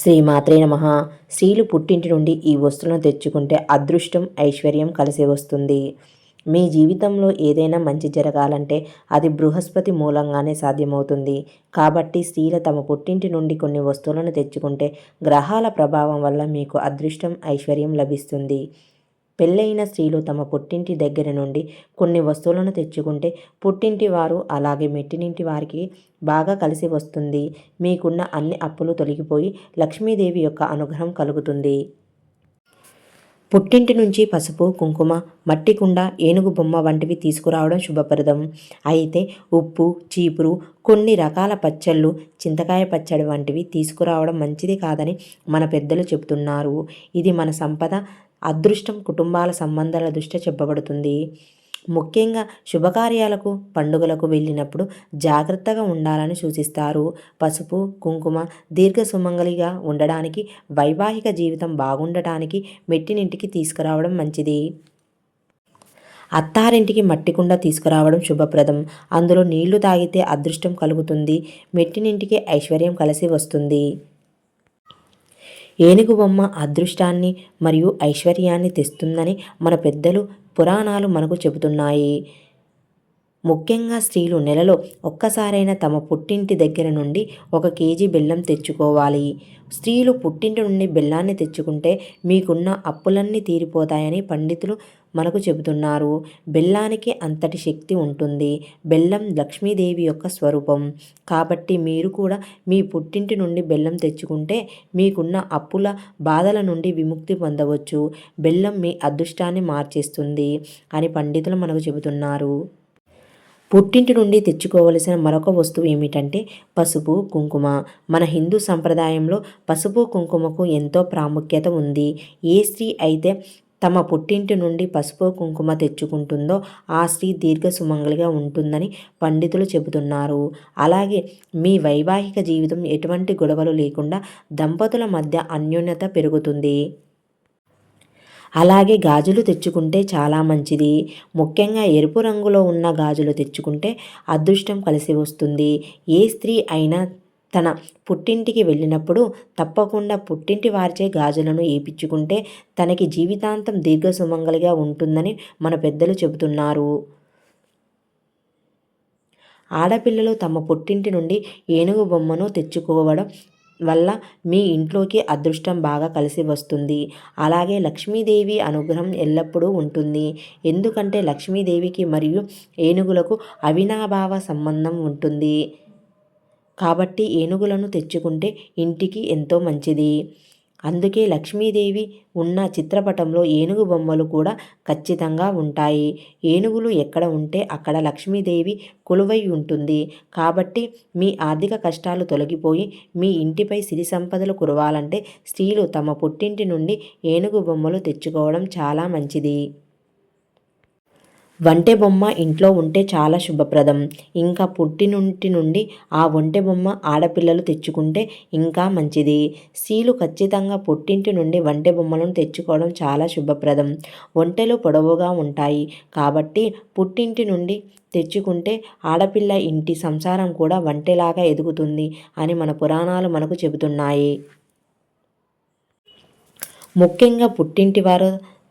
శ్రీమాత్రే నమ. స్త్రీలు పుట్టింటి నుండి ఈ వస్తువులను తెచ్చుకుంటే అదృష్టం ఐశ్వర్యం కలిసి వస్తుంది. మీ జీవితంలో ఏదైనా మంచి జరగాలంటే అది బృహస్పతి మూలంగానే సాధ్యమవుతుంది. కాబట్టి స్త్రీల తమ పుట్టింటి నుండి కొన్ని వస్తువులను తెచ్చుకుంటే గ్రహాల ప్రభావం వల్ల మీకు అదృష్టం ఐశ్వర్యం లభిస్తుంది. పెళ్ళైన స్త్రీలు తమ పుట్టింటి దగ్గర నుండి కొన్ని వస్తువులను తెచ్చుకుంటే పుట్టింటి వారు అలాగే మెట్టినింటి వారికి బాగా కలిసి వస్తుంది. మీకున్న అన్ని అప్పులు తొలగిపోయి లక్ష్మీదేవి యొక్క అనుగ్రహం కలుగుతుంది. పుట్టింటి నుంచి పసుపు కుంకుమ మట్టి కుండ ఏనుగు బొమ్మ వంటివి తీసుకురావడం శుభప్రదం. అయితే ఉప్పు చీపురు కొన్ని రకాల పచ్చళ్ళు చింతకాయ పచ్చడి వంటివి తీసుకురావడం మంచిది కాదని మన పెద్దలు చెబుతున్నారు ఇది మన సంపద అదృష్టం కుటుంబాల సంబంధాల దృష్ట్యా చెప్పబడుతుంది. ముఖ్యంగా శుభకార్యాలకు పండుగలకు వెళ్ళినప్పుడు జాగ్రత్తగా ఉండాలని సూచిస్తారు. పసుపు కుంకుమ దీర్ఘ సుమంగలిగా ఉండడానికి వైవాహిక జీవితం బాగుండటానికి మెట్టినింటికి తీసుకురావడం మంచిది. అత్తారింటికి మట్టికుండ తీసుకురావడం శుభప్రదం. అందులో నీళ్ళు తాగితే అదృష్టం కలుగుతుంది. మెట్టినింటికి ఐశ్వర్యం కలిసి వస్తుంది. ఏనుగు బొమ్మ అదృష్టాన్ని మరియు ఐశ్వర్యాన్ని తెస్తుందని మన పెద్దలు పురాణాలు మనకు చెబుతున్నాయి. ముఖ్యంగా స్త్రీలు నెలలో ఒక్కసారైనా తమ పుట్టింటి దగ్గర నుండి ఒక కేజీ బెల్లం తెచ్చుకోవాలి. స్త్రీలు పుట్టింటి నుండి బెల్లాన్ని తెచ్చుకుంటే మీకున్న అప్పులన్నీ తీరిపోతాయని పండితులు మనకు చెబుతున్నారు. బెల్లానికి అంతటి శక్తి ఉంటుంది. బెల్లం లక్ష్మీదేవి యొక్క స్వరూపం. కాబట్టి మీరు కూడా మీ పుట్టింటి నుండి బెల్లం తెచ్చుకుంటే మీకున్న అప్పుల బాధల నుండి విముక్తి పొందవచ్చు. బెల్లం మీ అదృష్టాన్ని మార్చేస్తుంది అని పండితులు మనకు చెబుతున్నారు. పుట్టింటి నుండి తెచ్చుకోవలసిన మరొక వస్తువు ఏమిటంటే పసుపు కుంకుమ. మన హిందూ సంప్రదాయంలో పసుపు కుంకుమకు ఎంతో ప్రాముఖ్యత ఉంది. ఏ స్త్రీ అయితే తమ పుట్టింటి నుండి పసుపు కుంకుమ తెచ్చుకుంటుందో ఆ స్త్రీ దీర్ఘ సుమంగలిగా ఉంటుందని పండితులు చెబుతున్నారు. అలాగే మీ వైవాహిక జీవితం ఎటువంటి గొడవలు లేకుండా దంపతుల మధ్య అన్యోన్యత పెరుగుతుంది. అలాగే గాజులు తెచ్చుకుంటే చాలా మంచిది. ముఖ్యంగా ఎరుపు రంగులో ఉన్న గాజులు తెచ్చుకుంటే అదృష్టం కలిసి వస్తుంది. ఏ స్త్రీ అయినా తన పుట్టింటికి వెళ్ళినప్పుడు తప్పకుండా పుట్టింటి వారిచే గాజులను ఏపించుకుంటే తనకి జీవితాంతం దీర్ఘ సుమంగలిగా ఉంటుందని మన పెద్దలు చెబుతున్నారు. ఆడపిల్లలు తమ పుట్టింటి నుండి ఏనుగు బొమ్మను తెచ్చుకోవడం వల్ల మీ ఇంట్లోకి అదృష్టం బాగా కలిసి వస్తుంది. అలాగే లక్ష్మీదేవి అనుగ్రహం ఎల్లప్పుడూ ఉంటుంది. ఎందుకంటే లక్ష్మీదేవికి మరియు ఏనుగులకు అవినాభావ సంబంధం ఉంటుంది. కాబట్టి ఏనుగులను తెచ్చుకుంటే ఇంటికి ఎంతో మంచిది. అందుకే లక్ష్మీదేవి ఉన్న చిత్రపటంలో ఏనుగు బొమ్మలు కూడా ఖచ్చితంగా ఉంటాయి. ఏనుగులు ఎక్కడ ఉంటే అక్కడ లక్ష్మీదేవి కొలువై ఉంటుంది. కాబట్టి మీ ఆర్థిక కష్టాలు తొలగిపోయి మీ ఇంటిపై సిరి సంపదలు కురవాలంటే స్త్రీలు తమ పుట్టింటి నుండి ఏనుగు బొమ్మలు తెచ్చుకోవడం చాలా మంచిది. వంటె బొమ్మ ఇంట్లో ఉంటే చాలా శుభప్రదం. ఇంకా పుట్టినుంటి నుండి ఆ ఒంటె బొమ్మ ఆడపిల్లలు తెచ్చుకుంటే ఇంకా మంచిది. స్త్రీలు ఖచ్చితంగా పుట్టింటి నుండి వంటె బొమ్మలను తెచ్చుకోవడం చాలా శుభప్రదం. ఒంటెలు పొడవుగా ఉంటాయి. కాబట్టి పుట్టింటి నుండి తెచ్చుకుంటే ఆడపిల్ల ఇంటి సంసారం కూడా వంటెలాగా ఎదుగుతుంది అని మన పురాణాలు మనకు చెబుతున్నాయి. ముఖ్యంగా పుట్టింటి వారు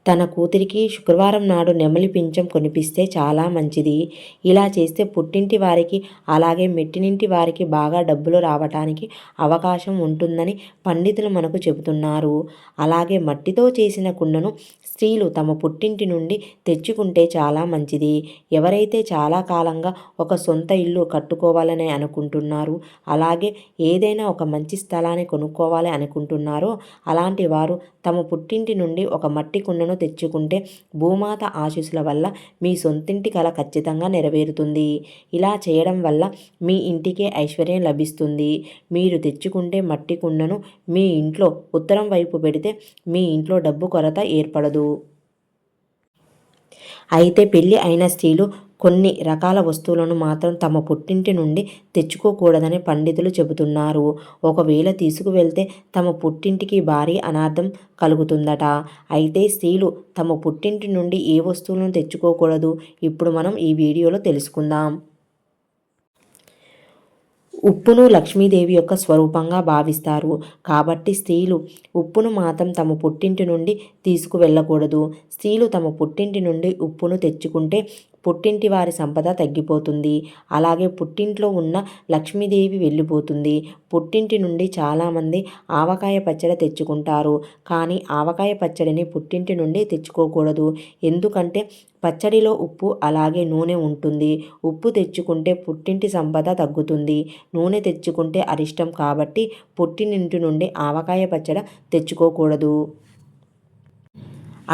తన కూతురికి శుక్రవారం నాడు నెమలి పింఛం కొనిపిస్తే చాలా మంచిది. ఇలా చేస్తే పుట్టింటి వారికి అలాగే మెట్టినింటి వారికి బాగా డబ్బులు రావటానికి అవకాశం ఉంటుందని పండితులు మనకు చెబుతున్నారు. అలాగే మట్టితో చేసిన కుండను స్త్రీలు తమ పుట్టింటి నుండి తెచ్చుకుంటే చాలా మంచిది. ఎవరైతే చాలా కాలంగా ఒక సొంత ఇల్లు కట్టుకోవాలని అనుకుంటున్నారు అలాగే ఏదైనా ఒక మంచి స్థలాన్ని కొనుక్కోవాలి అనుకుంటున్నారో అలాంటి వారు తమ పుట్టింటి నుండి ఒక మట్టి కుండను తెచ్చుకుంటే భూమాత ఆశీస్సుల వల్ల మీ సొంతింటి కల ఖచ్చితంగా నెరవేరుతుంది. ఇలా చేయడం వల్ల మీ ఇంటికే ఐశ్వర్యం లభిస్తుంది. మీరు తెచ్చుకుంటే మట్టి కుండను మీ ఇంట్లో ఉత్తరం వైపు పెడితే మీ ఇంట్లో డబ్బు కొరత ఏర్పడదు. అయితే పెళ్ళి అయిన స్త్రీలు కొన్ని రకాల వస్తువులను మాత్రం తమ పుట్టింటి నుండి తెచ్చుకోకూడదని పండితులు చెబుతున్నారు. ఒకవేళ తీసుకువెళ్తే తమ పుట్టింటికి భారీ అనార్థం కలుగుతుందట. అయితే స్త్రీలు తమ పుట్టింటి నుండి ఏ వస్తువులను తెచ్చుకోకూడదు? ఇప్పుడు మనం ఈ వీడియోలో తెలుసుకుందాం. ఉప్పును లక్ష్మీదేవి యొక్క స్వరూపంగా భావిస్తారు. కాబట్టి స్త్రీలు ఉప్పును మాత్రం తమ పుట్టింటి నుండి తీసుకువెళ్ళకూడదు. స్త్రీలు తమ పుట్టింటి నుండి ఉప్పును తెచ్చుకుంటే పుట్టింటి వారి సంపద తగ్గిపోతుంది. అలాగే పుట్టింట్లో ఉన్న లక్ష్మీదేవి వెళ్ళిపోతుంది. పుట్టింటి నుండి చాలామంది ఆవకాయ పచ్చడి తెచ్చుకుంటారు. కానీ ఆవకాయ పచ్చడిని పుట్టింటి నుండి తెచ్చుకోకూడదు. ఎందుకంటే పచ్చడిలో ఉప్పు అలాగే నూనె ఉంటుంది. ఉప్పు తెచ్చుకుంటే పుట్టింటి సంపద తగ్గుతుంది. నూనె తెచ్చుకుంటే అరిష్టం కాబట్టి పుట్టినింటి నుండి ఆవకాయ పచ్చడి తెచ్చుకోకూడదు.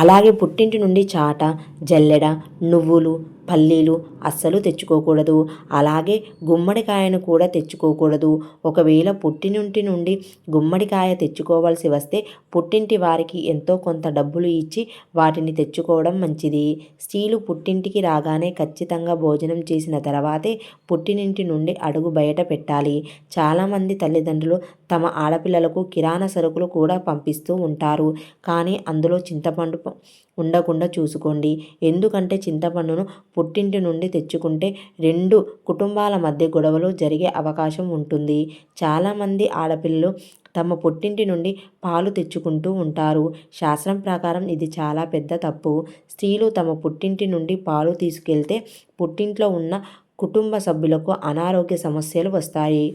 అలాగే పుట్టింటి నుండి చాట జల్లెడ నువ్వులు పల్లీలు అస్సలు తెచ్చుకోకూడదు. అలాగే గుమ్మడికాయను కూడా తెచ్చుకోకూడదు. ఒకవేళ పుట్టినింటి నుండి గుమ్మడికాయ తెచ్చుకోవాల్సి వస్తే పుట్టింటి వారికి ఎంతో కొంత డబ్బులు ఇచ్చి వాటిని తెచ్చుకోవడం మంచిది. స్త్రీలు పుట్టింటికి రాగానే ఖచ్చితంగా భోజనం చేసిన తర్వాతే పుట్టినింటి నుండి అడుగు బయట పెట్టాలి. చాలామంది తల్లిదండ్రులు తమ ఆడపిల్లలకు కిరాణా సరుకులు కూడా పంపిస్తూ ఉంటారు. కానీ అందులో చింతపండు ఉండకుండా చూసుకోండి. ఎందుకంటే చింతపండును పుట్టింటి నుండి తెచ్చుకుంటే రెండు కుటుంబాల మధ్య గొడవలు జరిగే అవకాశం ఉంటుంది. చాలామంది ఆడపిల్లలు తమ పుట్టింటి నుండి పాలు తెచ్చుకుంటూ ఉంటారు. శాస్త్రం ప్రకారం ఇది చాలా పెద్ద తప్పు. స్త్రీలు తమ పుట్టింటి నుండి పాలు తీసుకెళ్తే పుట్టింట్లో ఉన్న కుటుంబ సభ్యులకు అనారోగ్య సమస్యలు వస్తాయి.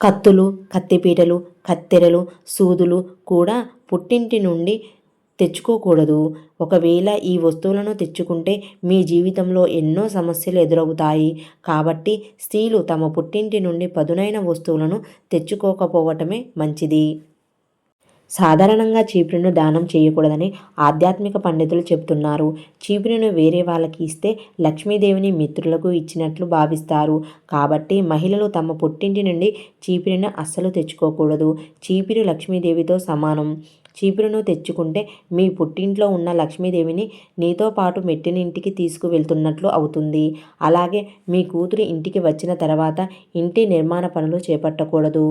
కత్తులు కత్తిపీటలు కత్తెరలు సూదులు కూడా పుట్టింటి నుండి తెచ్చుకోకూడదు. ఒకవేళ ఈ వస్తువులను తెచ్చుకుంటే మీ జీవితంలో ఎన్నో సమస్యలు ఎదురవుతాయి. కాబట్టి స్త్రీలు తమ పుట్టింటి నుండి పదునైన వస్తువులను తెచ్చుకోకపోవటమే మంచిది. సాధారణంగా చీపురును దానం చేయకూడదని ఆధ్యాత్మిక పండితులు చెబుతున్నారు. చీపురును వేరే వాళ్ళకి ఇస్తే లక్ష్మీదేవిని మిత్రులకు ఇచ్చినట్లు భావిస్తారు. కాబట్టి మహిళలు తమ పుట్టింటి నుండి చీపురును అస్సలు తెచ్చుకోకూడదు. చీపిరి లక్ష్మీదేవితో సమానం. చీపురును తెచ్చుకుంటే మీ పుట్టింట్లో ఉన్న లక్ష్మీదేవిని నీతో పాటు మెట్టినింటికి తీసుకువెళ్తున్నట్లు అవుతుంది. అలాగే మీ కూతురు ఇంటికి వచ్చిన తర్వాత ఇంటి నిర్మాణ పనులు చేపట్టకూడదు.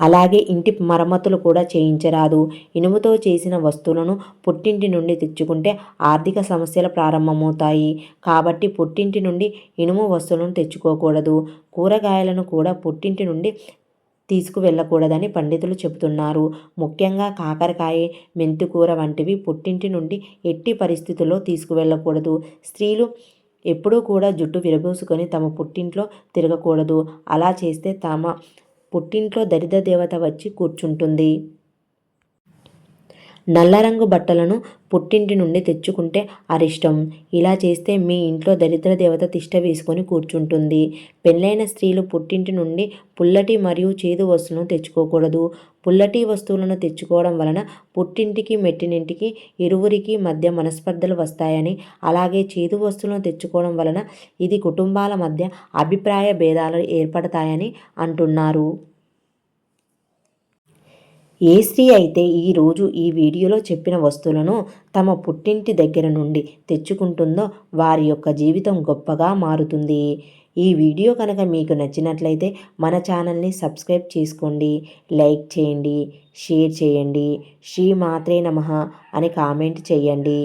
అలాగే ఇంటి మరమ్మతులు కూడా చేయించరాదు. ఇనుముతో చేసిన వస్తువులను పుట్టింటి నుండి తెచ్చుకుంటే ఆర్థిక సమస్యలు ప్రారంభమవుతాయి. కాబట్టి పుట్టింటి నుండి ఇనుము వస్తువులను తెచ్చుకోకూడదు. కూరగాయలను కూడా పుట్టింటి నుండి తీసుకువెళ్ళకూడదని పండితులు చెబుతున్నారు. ముఖ్యంగా కాకరకాయ మెంతికూర వంటివి పుట్టింటి నుండి ఎట్టి పరిస్థితుల్లో తీసుకువెళ్ళకూడదు. స్త్రీలు ఎప్పుడూ కూడా జుట్టు విరబూసుకొని తమ పుట్టింట్లో తిరగకూడదు. అలా చేస్తే తమ పుట్టింట్లో దరిద్ర దేవత వచ్చి కూర్చుంటుంది. నల్ల రంగు బట్టలను పుట్టింటి నుండి తెచ్చుకుంటే అరిష్టం. ఇలా చేస్తే మీ ఇంట్లో దరిద్ర దేవత తిష్ట వేసుకొని కూర్చుంటుంది. పెళ్ళైన స్త్రీలు పుట్టింటి నుండి పుల్లటి మరియు చేదు వస్తువులను తెచ్చుకోకూడదు. పుల్లటి వస్తువులను తెచ్చుకోవడం వలన పుట్టింటికి మెట్టినింటికి ఇరువురికి మధ్య మనస్పర్ధలు వస్తాయని అలాగే చేదు వస్తువులను తెచ్చుకోవడం వలన ఇది కుటుంబాల మధ్య అభిప్రాయ భేదాలు ఏర్పడతాయని అంటున్నారు. ఏ స్త్రీ అయితే ఈరోజు ఈ వీడియోలో చెప్పిన వస్తువులను తమ పుట్టింటి దగ్గర నుండి తెచ్చుకుంటుందో వారి యొక్క జీవితం గొప్పగా మారుతుంది. ఈ వీడియో కనుక మీకు నచ్చినట్లయితే మన ఛానల్ని సబ్స్క్రైబ్ చేసుకోండి లైక్ చేయండి షేర్ చేయండి శ్రీ మాత్రే నమ అని కామెంట్ చేయండి.